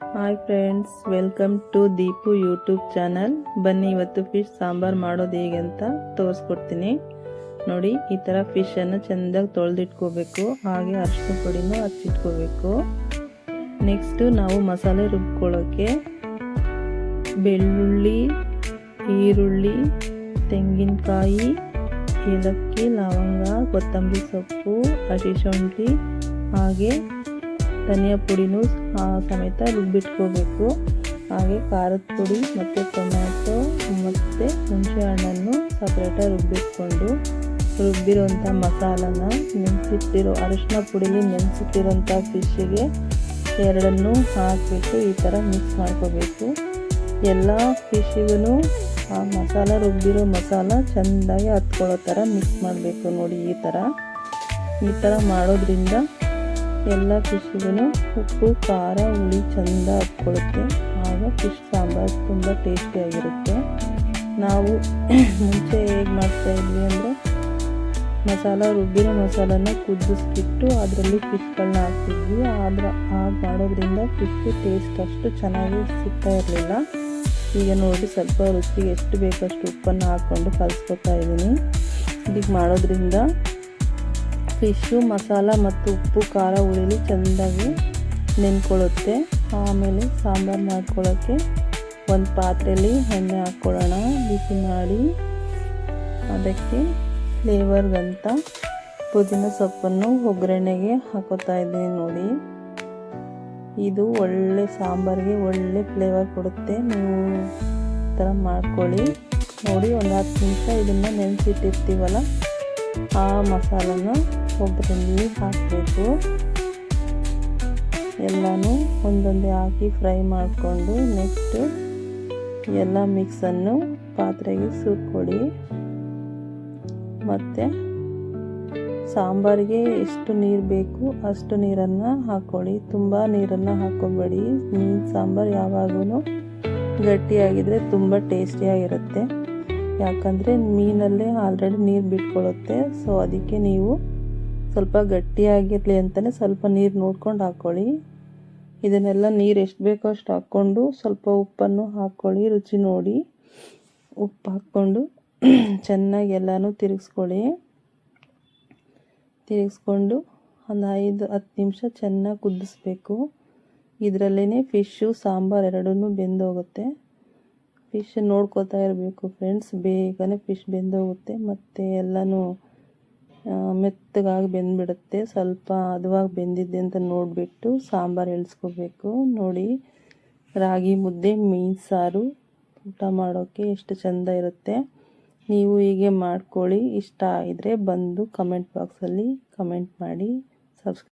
Hi friends, welcome to Deepu YouTube channel. ಬನ್ನಿ, ಇವತ್ತು fish sambar ಮಾಡೋದು ಹೇಗೆ ಅಂತ ತೋರಿಸ್ಕೊಡ್ತೀನಿ. ನೋಡಿ, ಈ ಥರ ಫಿಶನ್ನು ಚೆಂದಾಗಿ ತೊಳೆದಿಟ್ಕೋಬೇಕು, ಹಾಗೆ ಅರಿಶಿನ ಪುಡಿನೂ ಹಚ್ಚಿಟ್ಕೋಬೇಕು. ನೆಕ್ಸ್ಟು ನಾವು ಮಸಾಲೆ ರುಬ್ಕೊಳ್ಳೋಕ್ಕೆ ಬೆಳ್ಳುಳ್ಳಿ, ಈರುಳ್ಳಿ, ತೆಂಗಿನಕಾಯಿ, ಏಲಕ್ಕಿ, ಲವಂಗ, ಕೊತ್ತಂಬರಿ ಸೊಪ್ಪು ಹಸಿ ಶುಂಠಿ ಹಾಗೆ ಧನಿಯಾ ಪುಡಿನೂ ಸಮೇತ ರುಬ್ಬಿಟ್ಕೋಬೇಕು. ಹಾಗೆ ಖಾರದ ಪುಡಿ ಮತ್ತು ಟೊಮ್ಯಾಟೊ ಮತ್ತು ಹುಣಸೆ ಹಣ್ಣನ್ನು ಸಪ್ರೇಟಾಗಿ ರುಬ್ಬಿಟ್ಕೊಂಡು ರುಬ್ಬಿರೋಂಥ ಮಸಾಲನ ನೆನೆಸಿಟ್ಟಿರೋ ಅರಿಶಿನ ಪುಡಿಲಿ ನೆನೆಸಿಟ್ಟಿರೋಂಥ ಫಿಶ್ಶಿಗೆ ಎರಡನ್ನೂ ಹಾಕಿಬಿಟ್ಟು ಈ ಥರ ಮಿಕ್ಸ್ ಮಾಡ್ಕೋಬೇಕು. ಎಲ್ಲ ಫಿಶ್ಶಿಗೂ ಆ ಮಸಾಲ, ರುಬ್ಬಿರೋ ಮಸಾಲ ಚೆಂದಾಗಿ ಹತ್ಕೊಳ್ಳೋ ಥರ ಮಿಕ್ಸ್ ಮಾಡಬೇಕು ನೋಡಿ ಈ ಥರ ಈ ಥರ ಮಾಡೋದ್ರಿಂದ ಎಲ್ಲ ಫಿಶ್ಗೂ ಉಪ್ಪು, ಖಾರ, ಹುಳಿ ಚೆಂದ ಹಾಕ್ಕೊಳುತ್ತೆ. ಆಗ ಫಿಶ್ ಸಾಂಬಾರು ತುಂಬ ಟೇಸ್ಟಿಯಾಗಿರುತ್ತೆ ನಾವು ಮುಂಚೆ ಹೇಗೆ ಮಾಡ್ತಾಯಿದ್ವಿ ಅಂದರೆ, ಮಸಾಲ, ರುಬ್ಬಿರೋ ಮಸಾಲನ ಕುದಿಸ್ಬಿಟ್ಟು ಅದರಲ್ಲಿ ಫಿಶ್ಗಳನ್ನ ಹಾಕ್ತಿದ್ವಿ. ಆದ್ರೆ, ಹಾಗೆ ಮಾಡೋದ್ರಿಂದ ಫಿಶ್ ಟೇಸ್ಟ್ ಅಷ್ಟು ಚೆನ್ನಾಗಿ ಸಿಗ್ತಾ ಇರಲಿಲ್ಲ. ಈಗ ನೋಡಿ ಸ್ವಲ್ಪ ರುಚಿಗೆ ಎಷ್ಟು ಬೇಕಷ್ಟು ಉಪ್ಪನ್ನು ಹಾಕ್ಕೊಂಡು ಕಲಸ್ಕೊತಾ ಇದ್ದೀನಿ. ಹೀಗೆ ಮಾಡೋದ್ರಿಂದ ಫಿಶ್ಶು ಮಸಾಲ ಮತ್ತು ಉಪ್ಪು, ಖಾರ ಉಳಿಲಿ ಚೆಂದಾಗಿ ನೆನ್ಕೊಳ್ಳುತ್ತೆ. ಆಮೇಲೆ ಸಾಂಬಾರು ಮಾಡ್ಕೊಳ್ಳೋಕ್ಕೆ ಒಂದು ಪಾತ್ರೆಯಲ್ಲಿ ಎಣ್ಣೆ ಹಾಕ್ಕೊಳ್ಳೋಣ. ಬಿಸಿ ಮಾಡಿ ಅದಕ್ಕೆ ಫ್ಲೇವರ್ಗಂತ ಪುದೀನ ಸೊಪ್ಪನ್ನು ಒಗ್ಗರಣೆಗೆ ಹಾಕೋತಾ ಇದ್ದೀನಿ ನೋಡಿ. ಇದು ಒಳ್ಳೆ ಸಾಂಬಾರಿಗೆ ಒಳ್ಳೆ ಫ್ಲೇವರ್ ಕೊಡುತ್ತೆ. ನೀವು ಥರ ಮಾಡ್ಕೊಳ್ಳಿ. ನೋಡಿ ಒಂದು ಹತ್ತು ನಿಮಿಷ ಇದನ್ನು ನೆನೆಸಿಟ್ಟಿರ್ತೀವಲ್ಲ, ಆ ಮಸಾಲನ ಒಬ್ಬರಲ್ಲಿ ಹಾಕಬೇಕು. ಎಲ್ಲನೂ ಒಂದೊಂದೇ ಹಾಕಿ ಫ್ರೈ ಮಾಡಿಕೊಂಡು ನೆಕ್ಸ್ಟ್ ಎಲ್ಲ ಮಿಕ್ಸನ್ನು ಪಾತ್ರೆಗೆ ಸುರ್ಕೊಡಿ ಮತ್ತು ಸಾಂಬಾರಿಗೆ ಎಷ್ಟು ನೀರು ಬೇಕು ಅಷ್ಟು ನೀರನ್ನು ಹಾಕ್ಕೊಳ್ಳಿ. ತುಂಬ ನೀರನ್ನು ಹಾಕ್ಕೊಬೇಡಿ. ಮೀನು ಸಾಂಬಾರು ಯಾವಾಗೂ ಗಟ್ಟಿಯಾಗಿದ್ದರೆ ತುಂಬ ಟೇಸ್ಟಿಯಾಗಿರುತ್ತೆ. ಯಾಕಂದರೆ ಮೀನಲ್ಲೇ ಆಲ್ರೆಡಿ ನೀರು ಬಿಟ್ಕೊಳ್ಳುತ್ತೆ ಸೊ ಅದಕ್ಕೆ ನೀವು ಸ್ವಲ್ಪ ಗಟ್ಟಿಯಾಗಿರಲಿ ಅಂತಲೇ ಸ್ವಲ್ಪ ನೀರು ನೋಡ್ಕೊಂಡು ಹಾಕ್ಕೊಳ್ಳಿ ಇದನ್ನೆಲ್ಲ ನೀರು ಎಷ್ಟು ಬೇಕೋ ಅಷ್ಟು ಹಾಕ್ಕೊಂಡು ಸ್ವಲ್ಪ ಉಪ್ಪನ್ನು ಹಾಕ್ಕೊಳ್ಳಿ ರುಚಿ ನೋಡಿ. ಉಪ್ಪು ಹಾಕ್ಕೊಂಡು ಚೆನ್ನಾಗಿ ಎಲ್ಲನೂ ತಿರುಗಿಸ್ಕೊಳ್ಳಿ. ತಿರುಗಿಸ್ಕೊಂಡು ಒಂದು ಐದು, ಹತ್ತು ನಿಮಿಷ ಚೆನ್ನಾಗಿ ಕುದಿಸ್ಬೇಕು. ಇದರಲ್ಲೇ ಫಿಶ್ಶು ಸಾಂಬಾರು ಎರಡೂ ಬೆಂದೋಗುತ್ತೆ. ಫಿಶ್ ನೋಡ್ಕೋತಾ ಇರಬೇಕು ಫ್ರೆಂಡ್ಸ್, ಬೇಗನೆ ಫಿಶ್ ಬೆಂದೋಗುತ್ತೆ. ಮತ್ತು ಎಲ್ಲನೂ ಮೆತ್ತಗಾಗಿ ಬೆಂದ್ಬಿಡುತ್ತೆ. ಸ್ವಲ್ಪ ಹದವಾಗಿ ಬೆಂದಿದೆ ಅಂತ ನೋಡಿಬಿಟ್ಟು ಸಾಂಬಾರು ಇಳಿಸ್ಕೋಬೇಕು ನೋಡಿ, ರಾಗಿ ಮುದ್ದೆ, ಮೀನು ಸಾರು, ಊಟ ಮಾಡೋಕ್ಕೆ ಎಷ್ಟು ಚೆಂದ ಇರುತ್ತೆ. ನೀವು ಹೀಗೆ ಮಾಡ್ಕೊಳ್ಳಿ. ಇಷ್ಟ ಆಗಿದರೆ ಬಂದು ಕಮೆಂಟ್ ಬಾಕ್ಸಲ್ಲಿ ಕಮೆಂಟ್ ಮಾಡಿ. ಸಬ್ಸ್ಕ್ರೈಬ್